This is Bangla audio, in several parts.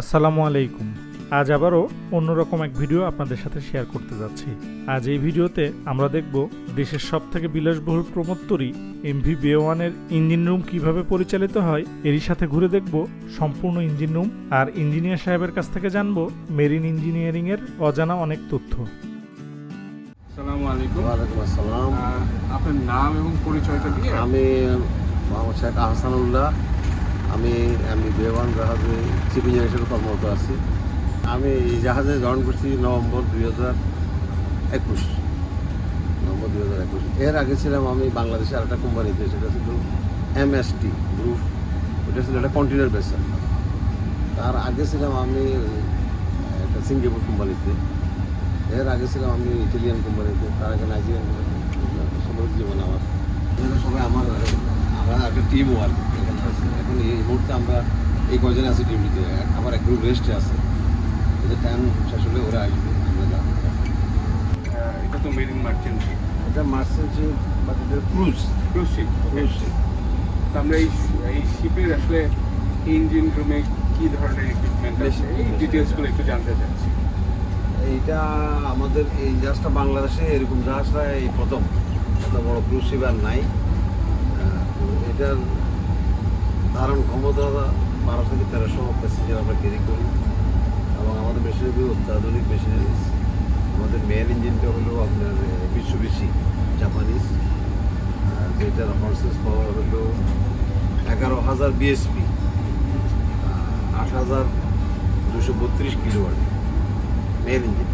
আসসালামু আলাইকুম। আজ আবারও অন্যরকম এক ভিডিও আপনাদের সাথে শেয়ার করতে যাচ্ছি। আজ এই ভিডিওতে আমরা দেখব দেশের সব থেকে বিলাসবহুল প্রমোত্তরী এমভি বে ওয়ানের ইঞ্জিন রুম কীভাবে পরিচালিত হয় এরই সাথে ঘুরে দেখব সম্পূর্ণ ইঞ্জিন রুম আর ইঞ্জিনিয়ার সাহেবের কাছ থেকে জানব মেরিন ইঞ্জিনিয়ারিংয়ের অজানা অনেক তথ্য। আসসালামু আলাইকুম। ওয়ালাইকুম আসসালাম। আপনার নাম এবং পরিচয়টা দিয়ে আমি মোহাম্মদ শেখ আহসানুল্লাহ আমি আমি বেওয়ান জাহাজে চিফ ইঞ্জিনিয়ার হিসেবে কর্মরত আছি। আমি এই জাহাজে জয়েন করছি নভেম্বর দুই হাজার একুশ। নভেম্বর দুই হাজার একুশ। এর আগে ছিলাম আমি বাংলাদেশে আর একটা কোম্পানিতে সেটা ছিল এমএসটি গ্রুপ। ওটা ছিল একটা কন্টেনার বেসার তার আগে ছিলাম আমি একটা সিঙ্গাপুর কোম্পানিতে এর আগে ছিলাম আমি ইটালিয়ান কোম্পানিতে তার আগে নাইজেরিয়ান কোম্পানিতে সময় জীবন আমার। সবাই আমার, আমরা একটা টিম ওয়ার্ক এখন এই মুহূর্তে আমরা এই কয়জন আছি টিমটিতে আমার এক গ্রুপ রেস্টে আছে। এদের টাইম শেষ হলে ওরা আসবে আমরা যাব। এটা তো মেরিন মার্চেন্ট শিপ এটা মার্সেন্সি বা ক্রুজ ক্রুজ শিপ ক্রুজ তো আমরা এই এই শিপের আসলে ইঞ্জিন রুমে কি ধরনের ইকুইপমেন্ট আছে? এই ডিটেলসগুলো একটু জানতে চাচ্ছি। এইটা আমাদের এই জাহাজটা বাংলাদেশে এরকম জাহাজটা এই প্রথম। এত বড় ক্রুজ শিপ আর নাই। এটার ধারণ ক্ষমতা বারো থেকে তেরোশো প্যাসেঞ্জার আমরা ক্যারি করি। এবং আমাদের মেশিনারি অত্যাধুনিক মেশিনারিজ আমাদের মেন ইঞ্জিনটা হলো আপনার বিশ্ব বেশি জাপানিজ যেটার হর্সেস পাওয়ার হলো এগারো হাজার বিএসপি আট হাজার দুশো বত্রিশ কিলোওয়াট মেন ইঞ্জিন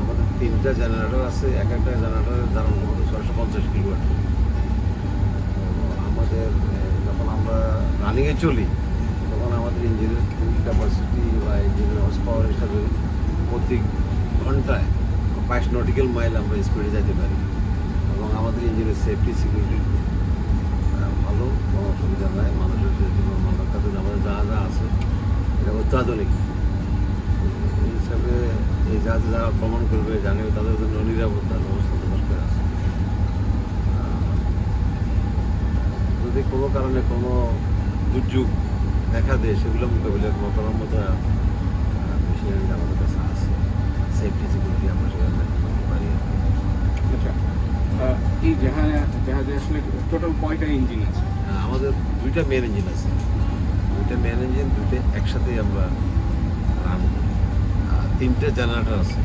আমাদের তিনটা জেনারেটর আছে, এক একটা জেনারেটরের ধারণ ক্ষমতা ছয়শো পঞ্চাশ কিলোওয়াট আমাদের আমরা রানিংয়ে চলি, তখন আমাদের ইঞ্জিনের ক্যাপাসিটি বা ইঞ্জিনের হর্স পাওয়ার হিসাবে প্রতি ঘন্টায় বাইশ নটিক্যাল মাইল আমরা স্পিডে যেতে পারি। এবং আমাদের ইঞ্জিনের সেফটি সিকিউরিটি ভালো, কোনো অসুবিধা নাই। মানুষের যে জীবন আমাদের যা যা আছে, এটা অত্যাধুনিক। এই হিসাবে এই জাহাজে যারা ভ্রমণ করবে, জানিও, তাদের জন্য নিরাপত্তার ব্যবস্থা যদি কোনো কারণে কোনো দুর্যোগ দেখা দেয় সেগুলো মোকাবিলা করার মতো মেশিনারি আমাদের কাছে আছে। সেফটি সিকিউরিটি আমরা সেখানে করতে পারি। আচ্ছা এই জাহাজে জাহাজে আসলে টোটাল কয়টা ইঞ্জিন আছে? আমাদের দুইটা মেন ইঞ্জিন আছে। দুইটা মেন ইঞ্জিন দুইটা একসাথেই আমরা রান করি। আর তিনটে জেনারেটর আছে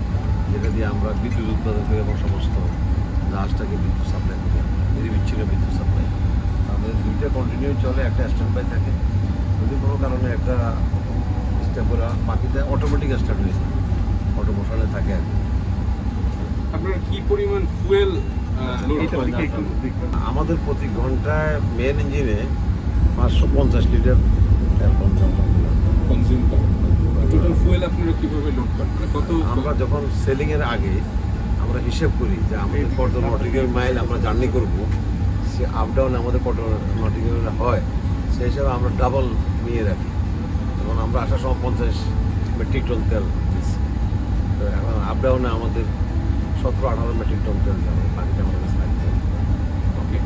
যেটা দিয়ে আমরা বিদ্যুৎ উৎপাদন করি এবং সমস্ত জাহাজটাকে বিদ্যুৎ সাপ্লাই করি। নির্বিচ্ছিন্ন বিদ্যুৎ সাপ্লাই দুইটা কন্টিনিউ চলে একটা স্ট্যান্ড বাই থাকে। যদি কোনো কারণে একটা স্টেপ করা বাকিটা অটোমেটিক স্টার্ট হয়ে যায়। অটো মোশনে থাকে আর কি। আপনারা কি পরিমাণ ফুয়েল দেখবেন। আমাদের প্রতি ঘন্টায় মেন ইঞ্জিনে পাঁচশো পঞ্চাশ লিটার কনজিউম টোটাল ফুয়েল আপনারা কীভাবে লোড করেন? মানে কত আমরা যখন সেলিংয়ের আগে আমরা হিসেব করি যে আমাদের কত নটিক্যাল মাইল আমরা জার্নি করব। সে আপ ডাউন আমাদের কত নটিক্যাল হয় সেই হিসাবে আমরা ডাবল নিয়ে রাখি এবং আমরা আসার সময় পঞ্চাশ মেট্রিক টন তেল দিচ্ছি। তো এখন আপ ডাউনে আমাদের সতেরো আঠারো মেট্রিক টন তেল যাবে বাকিটা আমাদের কাছে থাকবে। ওকে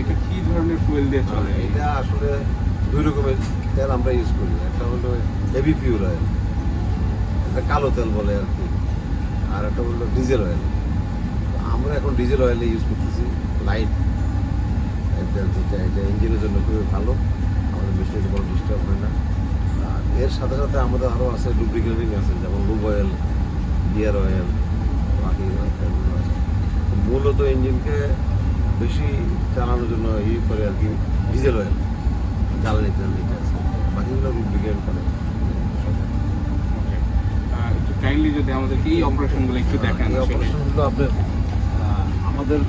এটা কী ধরনের ফুয়েল দিয়ে চলে? এটা আসলে দুই রকমের তেল আমরা ইউজ করি। একটা হলো হেভি ফিউল অয়েল একটা কালো তেল বলে আর কি আর একটা হলো ডিজেল অয়েল আমরা এখন ডিজেল অয়েলে ইউজ করতেছি লাইট এটা ইঞ্জিনের জন্য খুবই ভালো। আমাদের মেশিনের কোনো ডিস্টার্ব হয় না। আর এর সাথে সাথে আমাদের আরও আছে লুব্রিকেটিং আছে যেমন লুব অয়েল গিয়ার অয়েল বাকি মূলত ইঞ্জিনকে বেশি চালানোর জন্য ই করে আর কি ডিজেল অয়েল জ্বালানি তেল যেটা আছে। বাকিগুলো লুব্রিকেট করে। কাইন্ডলি যদি আমাদেরকে এই অপারেশনগুলো একটু দেখান। অপারেশনগুলো আপনার আমাদের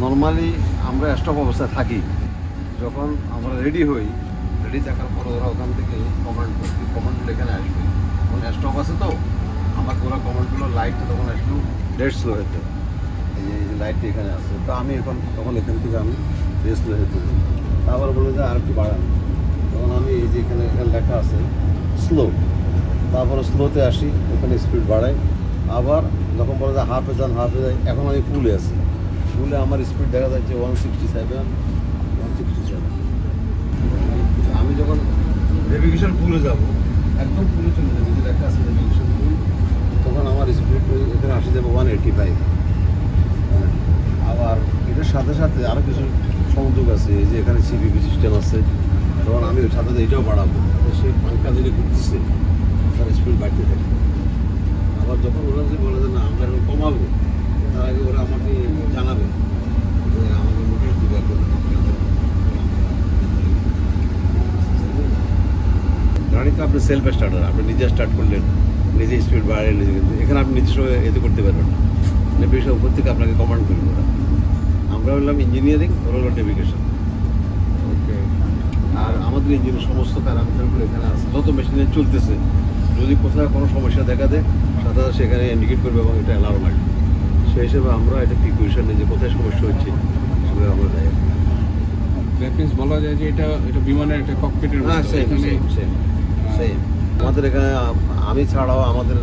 নর্মালি আমরা স্টপ অবস্থায় থাকি। যখন আমরা রেডি হই রেডি থাকার পর ওরা ওখান থেকে কমান্ড করবে কমান্ডগুলো এখানে আসবে? তখন স্টপ আছে তো? আমাকে ওরা কমান্ডগুলো লাইট তখন একটু ডেড স্লো হতে এই যে- এই যে লাইটটি এখানে আছে। তো আমি এখন তখন এখান থেকে আমি ডেড স্লো হতে তারপর বলে যে আর একটু বাড়ান। তখন আমি এই যে এখানে এখানে লেখা আছে স্লো তারপরে স্লোতে আসি, ওখানে স্পিড বাড়াই। আবার যখন বলে যে হাফে যান হাফে যাই এখন আমি ফুলে আছি। ফুলে আমার স্পিড দেখা যাচ্ছে one sixty seven one sixty seven আমি যখন নেভিগেশন পুলে যাব। একদম পুরো চলে যাবে যেটা একটা আছে রেগুলেশন তখন আমার স্পিড এখানে আসে যাবে ওয়ান এইটি ফাইভ আবার এটার সাথে সাথে আরও কিছু সংযোগ আছে এই যে এখানে সিবিবি সিস্টেম আছে। তখন আমি ওর সাথে এটাও বাড়াবো। সেই পাঙ্কা যেটা ঘুরতেছে তার স্পিড বাড়তে থাকে। আবার যখন ওরা যে বলে যে না আমরা এখন কমাবো তার আগে ওরা আমাকে জানাবে যে এখন গাড়ি তো আপনি সেলফ স্টার্টার আপনি নিজে স্টার্ট করলেন নিজে স্পিড বাড়ালেন নিজে কিন্তু এখানে আপনি নিজস্ব এতে করতে পারবেন না। নেভিগেশন উপর থেকে আপনাকে কমান্ড করবে ওরা। আমরা হলাম ইঞ্জিনিয়ারিং ওরা হলো নেভিগেশন ওকে আর আমাদের ইঞ্জিনের সমস্ত প্যারামিটারগুলো এখানে আছে। যত মেশিনে চলতেছে যদি কোথাও কোনো সমস্যা দেখা দেয় সাথে সাথে সেখানে ইন্ডিকেট করবে এবং এটা অ্যালার্ম আসবে। সেই হিসেবে আমরা এটা প্রিকুয়েশন নিই যে কোথায় সমস্যা হচ্ছে সেভাবে আমরা যাই বলা যায় যে এটা এটা বিমানের একটা ককপিটের হ্যাঁ আমাদের এখানে আমি ছাড়াও আমাদের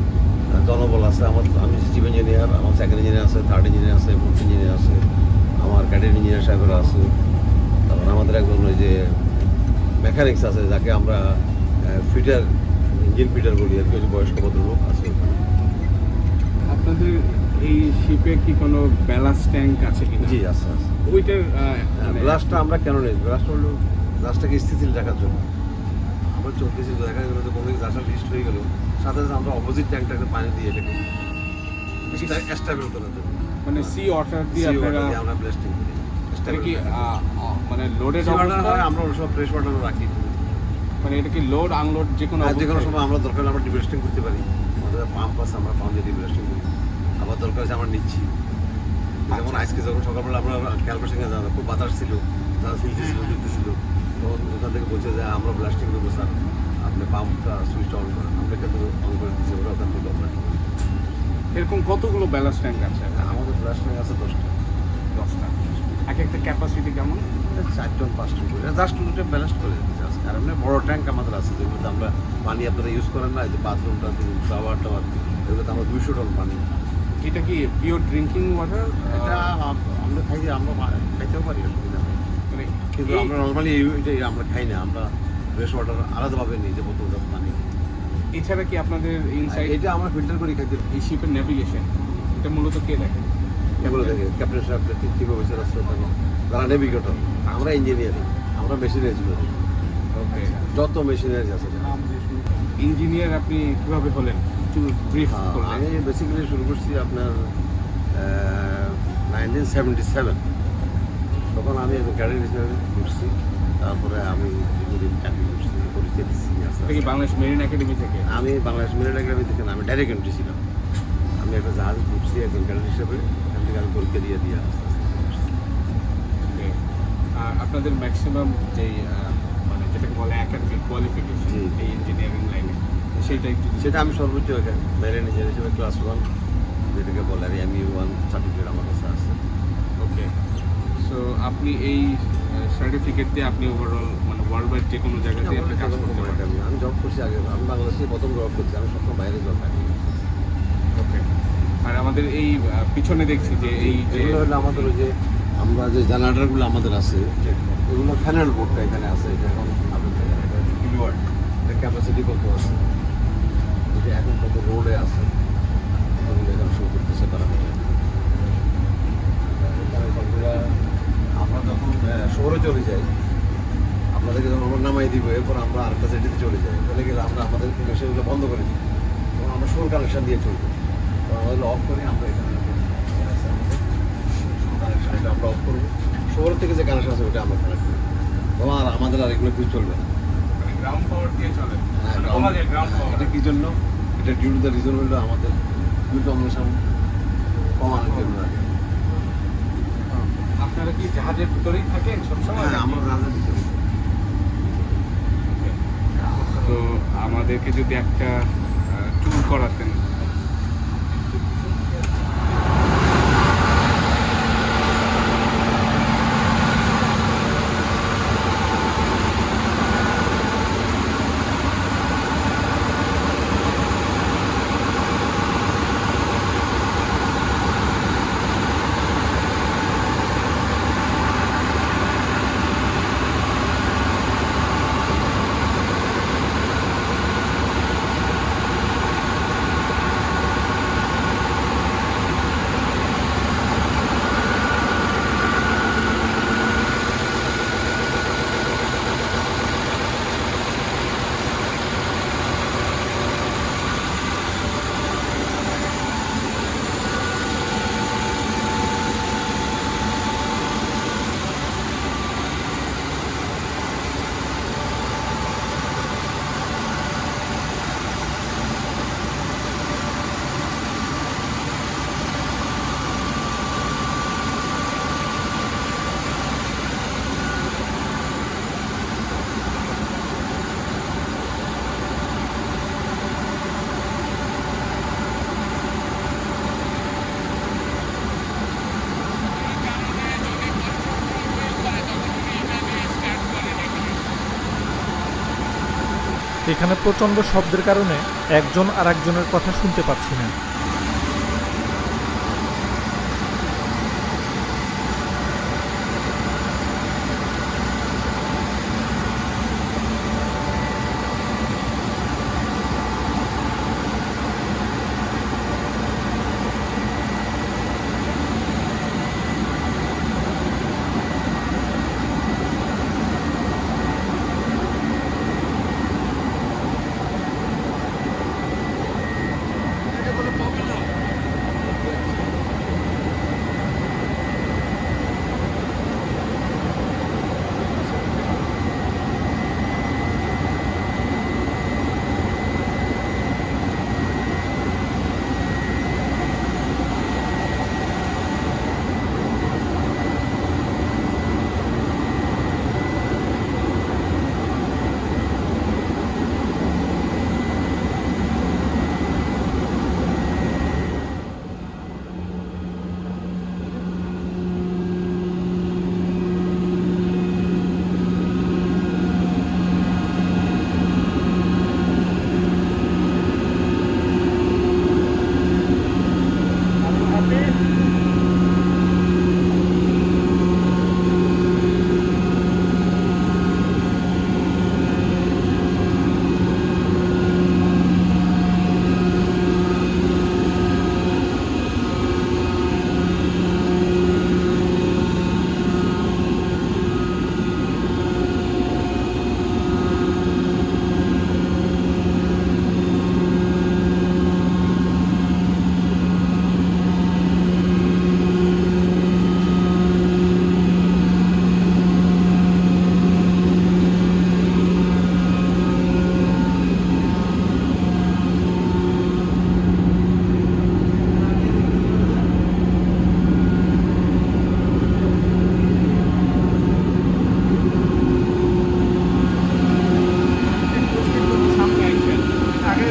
জনবল আছে আমার আমি চিফ ইঞ্জিনিয়ার আমার সেকেন্ড ইঞ্জিনিয়ার আছে থার্ড ইঞ্জিনিয়ার আছে ফোর্থ ইঞ্জিনিয়ার আছে আমার ক্যাডেট ইঞ্জিনিয়ার সাহেবরা আছে। তারপর আমাদের একজন ওই যে মেকানিক্স আছে যাকে আমরা ফিটার ইঞ্জিন ফিটার বলি আর কি বয়স্ক ভদ্রলোক আছে। আপনাদের এই শিপে কি কোনো ব্যালান্স ট্যাঙ্ক আছে কিনা? জি আছে আছে। ওইটার আহ, মানে- আমরা কেন নেই? গ্লাসটা হলো গ্লাসটাকে স্থিতিশীল রাখার জন্য। আমরা চলতেছি দেখা গেলো যে কোনো গ্লাসটা লিস্ট হয়ে গেলো সাথে সাথে আমরা অপোজিট ট্যাঙ্কটাকে পানি দিয়ে এটাকে স্টেবল করার জন্য মানে সি ওয়াটার দিয়ে আপনারা আমরা ব্লাস্টিং করি। কি মানে লোডেড হয়, আমরা সব ফ্রেশ ওয়াটার রাখি। মানে এটা কি লোড আনলোড যে কোনো আর যে কোনো সময় আমরা দরকার হলে আমরা ডিব্লাস্টিং করতে পারি। আমাদের পাম্প আছে আমরা পাম্প দিয়ে ডিব্লাস্টিং করি। আবার দরকার আছে আমরা নিচ্ছি। যেমন আচ্ছা। আজকে যখন সকালবেলা আমরা ক্যালকুলেশন জানা খুব বাতাস ছিল তারা ফিলতেছিল ফিলতেছিল তখন ওখান থেকে বলছে যে আমরা ব্লাস্টিং করব স্যার। আপনি পাম্পটা সুইচটা অন করেন। আমরা কিন্তু অন করে দিচ্ছি ওরা ওখান থেকে অপারেট এরকম কতগুলো ব্যালান্স ট্যাঙ্ক আছে? আমাদের ব্লাস্টিং আছে দশটা। দশটা। এক একটা ক্যাপাসিটি কেমন? চার টন পাঁচ টন করে। জাস্ট দুটো ব্যালেন্স করে দিতে আর এমনি বড় ট্যাঙ্ক আমাদের আছে যেগুলোতে আমরা পানি আপনারা ইউজ করেন না যে বাথরুমটা শাওয়ার টাওয়ার এগুলোতে আমরা দুইশো টন পানি এটা কি পিওর ড্রিঙ্কিং ওয়াটার এটা আমরা খাই আমরা খাইতেও পারি অসুবিধা নেই। মানে কিন্তু আমরা নর্মালি এটা আমরা খাই না আমরা ফ্রেশ ওয়াটার আলাদাভাবে নিই যে বোতলটা পানি এছাড়া কি আপনাদের ইনসাইড এটা আমরা ফিল্টার করি খাইতে এই শিপের নেভিগেশন এটা মূলত কে দেখে? এগুলো দেখে ক্যাপ্টেন সাহেব চিফ অফিসার আছে ওখানে। তারা নেভিগেটর আমরা ইঞ্জিনিয়ারিং আমরা মেশিনারিজ করি ওকে যত মেশিনারিজ আছে। ইঞ্জিনিয়ার আপনি কীভাবে হলেন? একটু ব্রিফ হ্যাঁ, আমি বেসিক্যালি শুরু করছি আপনার নাইনটিন সেভেন্টি সেভেন তখন আমি ক্যাডেট হিসেবে ঘুরছি। তারপরে আমি দীর্ঘদিন চাকরি করছি পরিচয় দিচ্ছি। বাংলাদেশ মেরিন একাডেমি থেকে? আমি বাংলাদেশ মিলিটারি একাডেমি থেকে আমি ডাইরেক্ট এন্ট্রি ছিলাম। আমি একটা জাহাজ ঘুরছি একজন ক্যাডেট হিসেবে এখান থেকে আমি পরীক্ষা দিয়ে দিয়ে আস্তে আপনাদের ম্যাক্সিমাম যেই মানে যেটাকে বলে একাডেমিক কোয়ালিফিকেশন। এই ইঞ্জিনিয়ারিং লাইনে সেটা একটু সেটা আমি সর্বোচ্চ মেরিন ইঞ্জিনিয়ার হিসেবে ক্লাস ওয়ান যেটাকে বলে আর এমই ওয়ান সার্টিফিকেট আমার কাছে আছে। ওকে সো আপনি এই সার্টিফিকেট দিয়ে আপনি ওভারঅল মানে ওয়ার্ল্ড ওয়াইড যে কোনো জায়গাতে আপনি কাজ করতে পারেন আমি আমি জব করছি আগে আমি বাংলাদেশে প্রথম জব করছি আমি সবসময় বাইরে জব পাই ওকে আর আমাদের এই পিছনে দেখছি যে এই যে আমাদের ওই যে আমরা যে জেনারেটারগুলো আমাদের আছে এগুলো ফ্যানেল বোর্ডটা এখানে আছে এটা এখন আপনাদের ক্যাপাসিটি কত আছে? এখন কত রোডে আছে এখানে শুরু করতেছে তারা আমরা যখন শহরে চলে যাই আপনাদেরকে যখন নামাই দিব এরপর আমরা আরেকটা সিটিতে চলে যাই। চলে গেলে আমরা আমাদের মেশিনগুলো বন্ধ করে দিই। তখন আমরা শোর কানেকশন দিয়ে চলবো। আমাদের অফ করে আমরা এখানে কানেকশন আমরা অফ করব। শহর থেকে যে কানেকশন আছে ওটা আমরা কানেক্ট করব। তখন আর আমাদের আর এগুলো কিছু চলবে না। গ্রাউন্ড পাওয়ার দিয়ে চলে। হ্যাঁ, মানে গ্রাউন্ড পাওয়ার এটা কি জন্য? এটা ডিউ টু দ্য রিজন হলো আমাদের দুটো কমিউনিকেশন কমানোর জন্য আর আপনারা কি জাহাজের ভিতরেই থাকেন সবসময়? হ্যাঁ আমরা জাহাজের ভিতরে তো আমাদেরকে যদি একটা ট্যুর করাতেন সেখানে প্রচণ্ড শব্দের কারণে একজন আর একজনের কথা শুনতে পাচ্ছি না।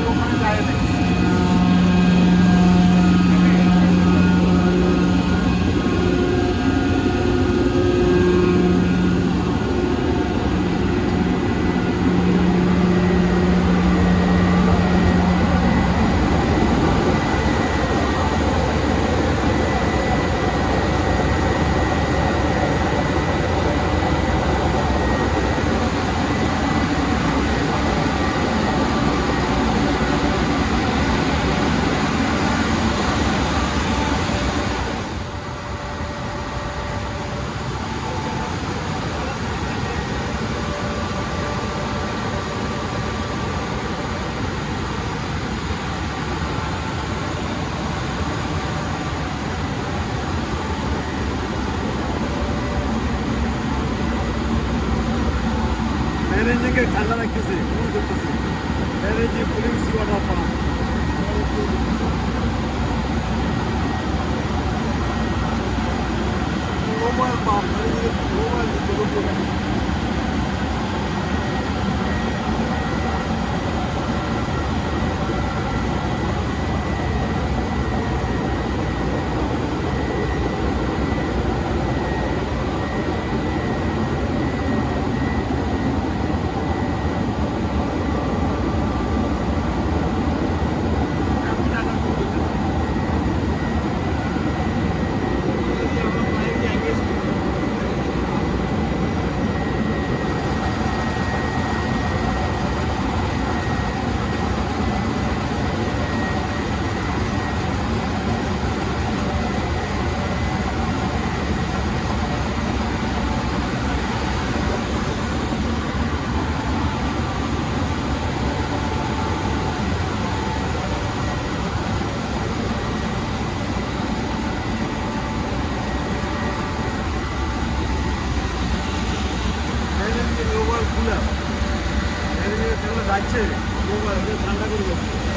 ওখানে যায় না ঠান্ডা যাচ্ছে মোবাইল ঠান্ডা করে যাচ্ছে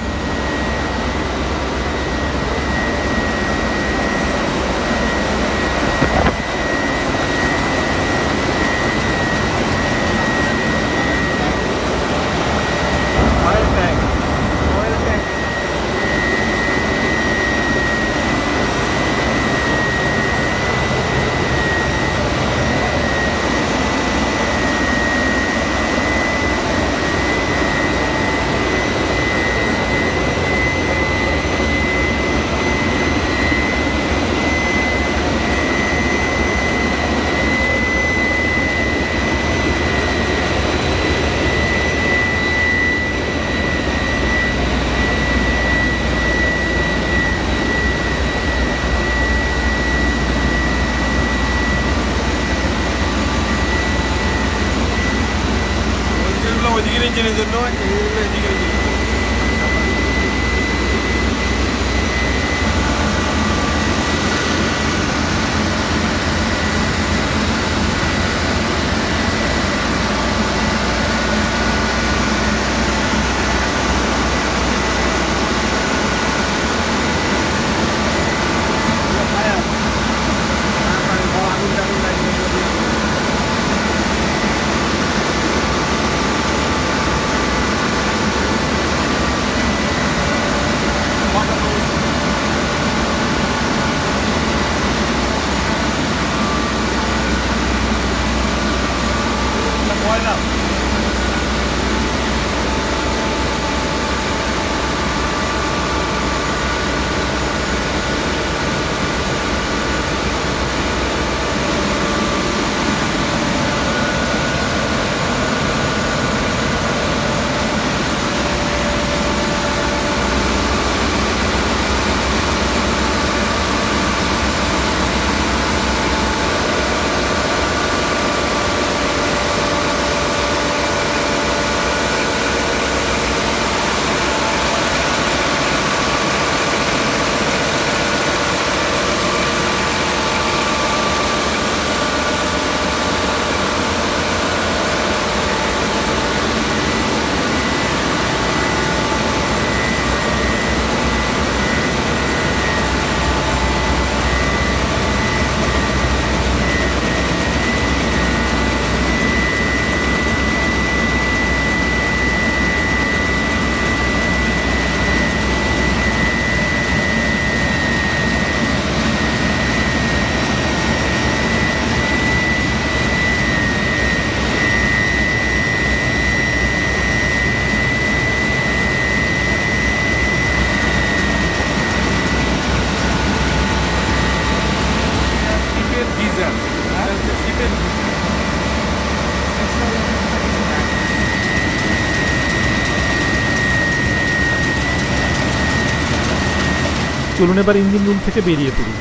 চলুন এবার ইঞ্জিন রুম থেকে বেরিয়ে পড়ি।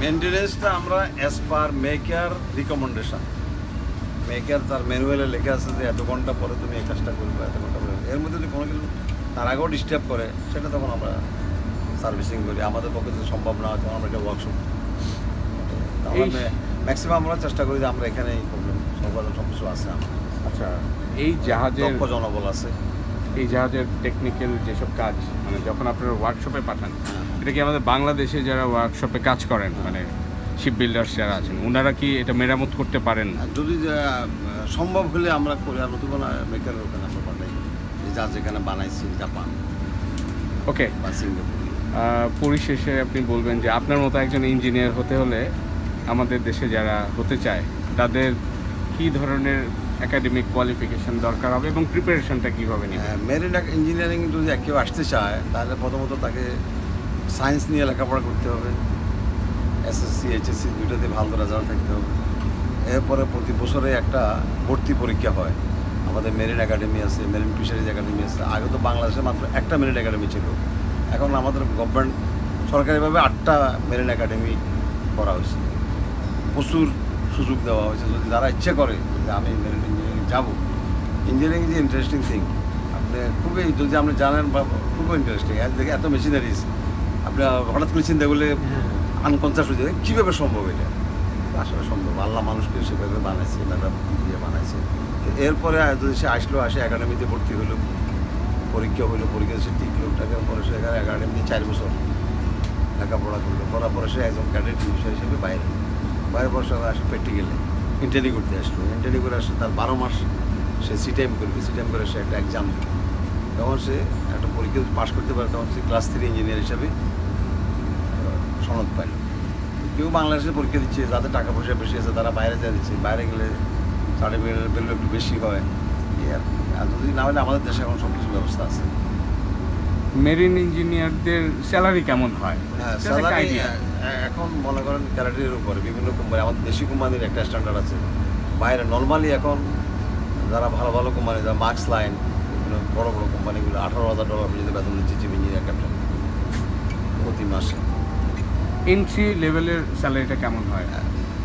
মেনটেনেন্সটা আমরা as per maker recommendation maker তার ম্যানুয়ালে লেখা আছে যে এত ঘণ্টা পরে তুমি এই কাজটা করবে এত ঘণ্টা পরে। এর মধ্যে যদি কোনো কিছু তার আগেও ডিস্টার্ব করে সেটা তখন আমরা সার্ভিসিং করি। আমাদের পক্ষে যদি সম্ভব না হয় তখন আমরা একটা ওয়ার্কশপ ম্যাক্সিমাম আমরা চেষ্টা করি যে আমরা এখানে এই প্রবলেম সব কিছু আছে আচ্ছা এই জাহাজের দক্ষ জনবল আছে। এই জাহাজের টেকনিক্যাল যেসব কাজ মানে যখন আপনারা ওয়ার্কশপে পাঠান হ্যাঁ। এটা কি আমাদের বাংলাদেশে যারা ওয়ার্কশপে কাজ করেন মানে শিপ বিল্ডার্স যারা আছেন ওনারা কি এটা মেরামত করতে পারেন? আর যদি সম্ভব হলে আমরা করি আর নতুন মেকারের ওখানে আমরা পাঠাই যে যা যেখানে বানাইছি জাপান ওকে বা সিঙ্গাপুর। পরিশেষে আপনি বলবেন যে আপনার মতো একজন ইঞ্জিনিয়ার হতে হলে আমাদের দেশে যারা হতে চায় তাদের কি ধরনের একাডেমিক কোয়ালিফিকেশন দরকার হবে এবং প্রিপারেশনটা কীভাবে নেবে মেরিন ইঞ্জিনিয়ারিং যদি কেউ আসতে চায়, তাহলে প্রথমত তাকে সায়েন্স নিয়ে লেখাপড়া করতে হবে। এসএসসি এইচএসসি দুইটাতে ভালো রেজাল্ট থাকতে হবে। এরপরে প্রতি বছরে একটা ভর্তি পরীক্ষা হয়। আমাদের মেরিন একাডেমি আছে, মেরিন ফিশারিজ একাডেমি আছে। আগে তো বাংলাদেশে মাত্র একটা মেরিন একাডেমি ছিল। এখন আমাদের গভর্নমেন্ট সরকারিভাবে আটটা মেরিন একাডেমি করা হয়েছে। প্রচুর সুযোগ দেওয়া হয়েছে যদি যারা ইচ্ছে করে যে আমি মেরিন ইঞ্জিনিয়ারিং যাব। ইঞ্জিনিয়ারিং ইজ ইন্টারেস্টিং থিং আপনি খুবই যদি আপনি জানেন বা খুবই ইন্টারেস্টিং দেখে এত মেশিনারিজ আপনি হঠাৎ করে চিন্তা করলে আনকনসাস হয়ে যায় কীভাবে সম্ভব এটা? আসলে সম্ভব। আল্লাহ মানুষকে সেভাবে বানাইছে ম্যাডাম দিয়ে বানাইছে। তো এরপরে যদি সে আসলো আসে একাডেমিতে ভর্তি হলো পরীক্ষা হলো পরীক্ষা সে টিকলো টাকার পরে সে এখানে একাডেমিতে চার বছর লেখাপড়া করল। করার পরে সে একজন ক্যাডেট হিসেবে বাইরে। বাইরে পরে সে আসে প্র্যাকটিক্যালে ইন্টারভিউ করতে আসলো। ইন্টারভিউ করে আসে তার বারো মাস সে সি টাইম করবে। সি টাইম করে সে একটা এক্সাম তখন সে একটা পরীক্ষা পাশ করতে পারে, তখন সে ক্লাস থ্রি ইঞ্জিনিয়ার হিসাবে সনদ পাইল কেউ বাংলাদেশে পরীক্ষা দিচ্ছে যাদের টাকা পয়সা বেশি আছে, তারা বাইরে যা দিচ্ছে। বাইরে গেলে সার্টিফিকেটের ভ্যালু একটু বেশি হয়। আর যদি না হলে আমাদের দেশে এখন সব কিছু ব্যবস্থা আছে। মেরিন ইঞ্জিনিয়ারদের স্যালারি কেমন হয়? হ্যাঁ স্যালারি idea. এখন মনে করেন ক্যারাটের উপরে বিভিন্ন কোম্পানি আমাদের দেশি কোম্পানির একটা স্ট্যান্ডার্ড আছে। বাইরে নর্মালি এখন যারা ভালো ভালো কোম্পানি যারা মার্কস লাইন বড় বড় কোম্পানিগুলো আঠারো হাজার ডলার পর্যন্ত বেতন দিচ্ছে চিফ ইঞ্জিনিয়ার ক্যাপ্টেন প্রতি মাসে। এন্ট্রি লেভেলের স্যালারিটা কেমন হয়?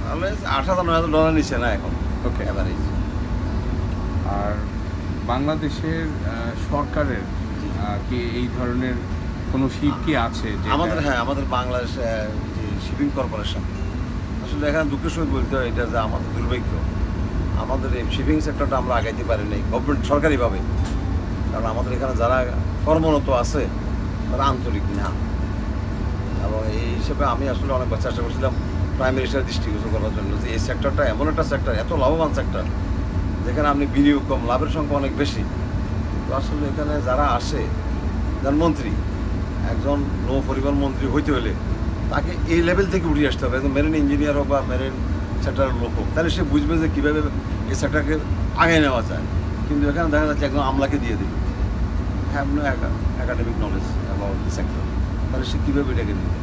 তাহলে আট হাজার নয় হাজার ডলার নিচ্ছে না এখন ওকে এভারেজ আর বাংলাদেশের সরকারের কি এই ধরনের কোনো শিপ কি আছে আমাদের হ্যাঁ আমাদের বাংলাদেশ যে শিপিং কর্পোরেশন আসলে এখানে দুঃখের সঙ্গে বলতে হয়, এটা যে আমাদের দুর্ভাগ্য। আমাদের এই শিপিং সেক্টরটা আমরা আগাইতে পারি নাই গভর্নমেন্ট সরকারিভাবে। কারণ আমাদের এখানে যারা কর্মরত আছে, তারা আন্তরিক না। এবং এই হিসেবে আমি আসলে অনেকবার চেষ্টা করছিলাম প্রাইম মিনিস্টার দৃষ্টিগোচর করার জন্য যে এই সেক্টরটা এমন একটা সেক্টর এত লাভবান সেক্টর যেখানে আপনি বিনিয়োগ কম, লাভের সংখ্যা অনেক বেশি। তো আসলে এখানে যারা আসে যার মন্ত্রী, একজন নৌ পরিবহন মন্ত্রী হইতে হলে তাকে এই লেভেল থেকে উঠিয়ে আসতে হবে। একজন মেরিন ইঞ্জিনিয়ার হোক বা মেরিন সেক্টরের লোক হোক, তাহলে সে বুঝবে যে কীভাবে এই সেক্টরকে আগে নেওয়া যায়। কিন্তু এখানে দেখা যাচ্ছে একজন আমলাকে দিয়ে দিবে। Have no academic knowledge about the sector তাহলে সে কীভাবে এটাকে দিবে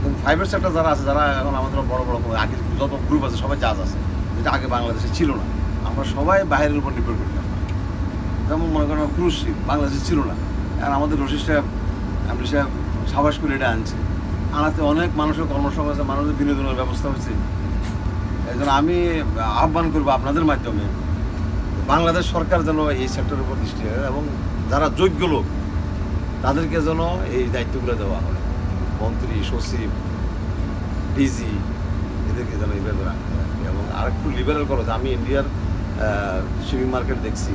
কিন্তু ফাইবার সেক্টর যারা আছে, যারা এখন আমাদের বড় বড় আগে যত গ্রুপ আছে, সবাই জাজ আছে। যেটা আগে বাংলাদেশে ছিল না। আমরা সবাই বাইরের উপর নির্ভর করতাম যেমন মনে করেন ক্রুজ শিপ বাংলাদেশে ছিল না। আর আমাদের রশিদ সাহেব আমি সাহেব সাবাস করে এটা আনছে। আনাতে অনেক মানুষের কর্মসংস্থান মানুষের বিনোদনের ব্যবস্থা হয়েছে। এই আমি আহ্বান করব আপনাদের মাধ্যমে, বাংলাদেশ সরকার যেন এই সেক্টরের উপর দৃষ্টি রাখে এবং যারা যোগ্য লোক, তাদেরকে যেন এই দায়িত্বগুলো দেওয়া হয়। মন্ত্রী, সচিব ডিজি এদেরকে যেন রাখতে হয়। এবং আরেকটু লিবারেল করা। আমি ইন্ডিয়ার শিপিং মার্কেট দেখছি।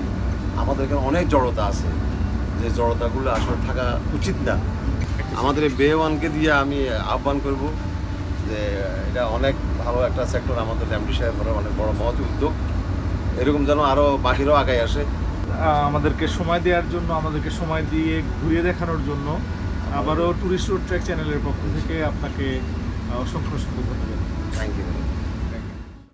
আমাদের এখানে অনেক জড়তা আছে। যে জড়তাগুলো আসলে থাকা উচিত না। আমাদের এই বে ওয়ানকে দিয়ে আমি আহ্বান করব যে এটা অনেক ভালো একটা সেক্টর আমাদের এমডি সাহেবের অনেক বড় মহৎ উদ্যোগ। এরকম যেন আরও বাকিরাও আগায় আসে। আমাদেরকে সময় দেওয়ার জন্য আমাদেরকে সময় দিয়ে ঘুরিয়ে দেখানোর জন্য আবারও ট্যুরিস্ট রোড ট্র্যাক চ্যানেলের পক্ষ থেকে আপনাকে অসংখ্য অসংখ্য ধন্যবাদ। Thank you